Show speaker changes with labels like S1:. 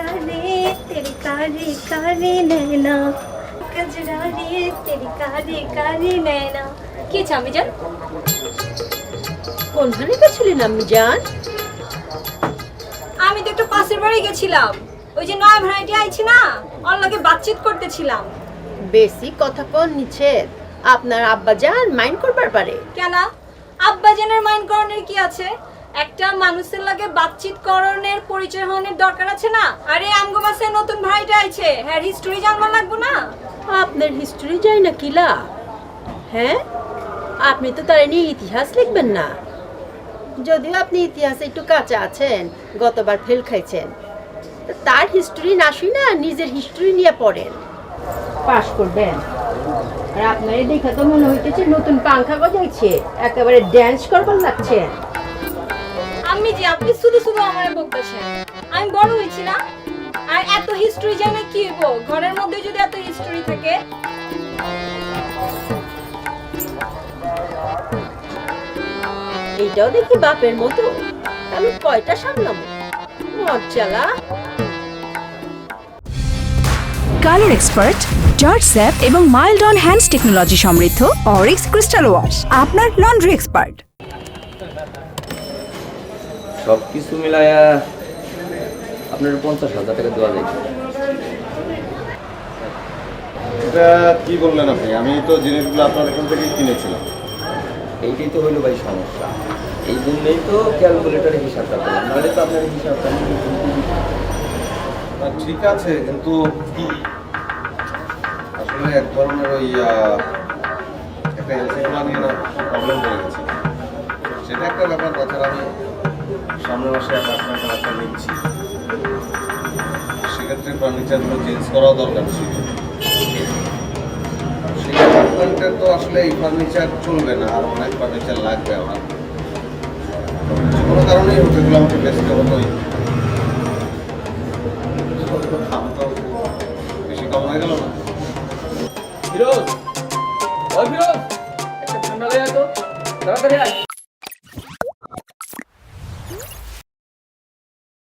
S1: कजरा रे तेरी कारी कारी नैना कजरा रे तेरी कारी कारी नैना কি আমি জান
S2: কোনখানে গেছিলেন আমি জান
S1: আমি তো একটু পাশের বাড়ি গেছিলাম ওই যে নয়া ভ্যারাইটি আইছি না ওর লগে বাতচিত করতেছিলাম
S2: বেশি কথা কোন নিছেন আপনার আব্বা জান মাইন্ড করবার পারে
S1: কেন আব্বাজানের মাইন্ড করণের কি আছে একটা মানুষের লাগে বাতচিত করণের পরিচয় হওয়ার দরকার আছে না? আরে আমগো বাসে নতুন ভাইটা আইছে। হ্যাঁ হিস্টোরি জানবা লাগবো না?
S2: আপনার হিস্টোরি যায় না কিলা হ্যাঁ? আপনি তো তার নিয়ে ইতিহাস লিখবেন না। যদিও আপনি ইতিহাসে একটু কাঁচা আছেন গতবার ফেল খাইছেন। তার হিস্টোরি না শুই না নিজের হিস্টোরি নিয়ে পড়েন। পাস করবেন। আর আপনার দেখা তো মনে হইতেছে নতুন পাংখা গজাইছে একেবারে ড্যান্স করবার লাগছে।
S1: আমি যে আপনি শুধু শুধু আমার বকতেছেন আমি বড় হয়েছি না? আর এত হিস্ট্রি জানে কি হইব ঘরের মধ্যে যদি এত হিস্ট্রি থাকে?
S2: এইটাও দেখি বাপের মতো। আমি কয়টা সামলামো মজ্জালা
S3: কালার এক্সপার্ট জর্জ স্যাপ এবং মাইল্ড অন হ্যান্ডস টেকনোলজি সমৃদ্ধ অরিক্স ক্রিস্টাল ওয়াশ, আপনার লন্ড্রি এক্সপার্ট।
S4: সব কিছু মিলায়া আপনার পঞ্চাশ হাজার টাকা দেওয়া যায়।
S5: এটা কি বললেন আপনি? আমি তো জিনিসগুলো আপনার এখান থেকেই কিনেছিলাম।
S4: এইটাই তো হইল ভাই সমস্যা। এই জন্যই তো ক্যালকুলেটারে হিসাবটা করলাম নাহলে তো আপনার হিসাবটা
S5: ঠিক আছে কিন্তু কি? আসলে এক ধরনের ওই একটা এলসিগুলো নিয়ে না প্রবলেম হয়ে গেছে। সেটা একটা ব্যাপার তাছাড়া আমি সামনের মাসে অ্যাপার্টমেন্ট একটা নিচ্ছি সেক্ষেত্রে ফার্নিচারগুলো চেঞ্জ করাও দরকার ছিল। তো আসলে এই ফার্নিচার চলবে না আর অনেক ফার্নিচার লাগবে আমার। যে কোনো কারণেই হোক এগুলো আমাকে বেচতে হতোই বেশি কম হয়ে গেল না?
S6: ফিরোজ ফিরোজ একটা ঠান্ডা লেগে তো তাড়াতাড়ি আয়।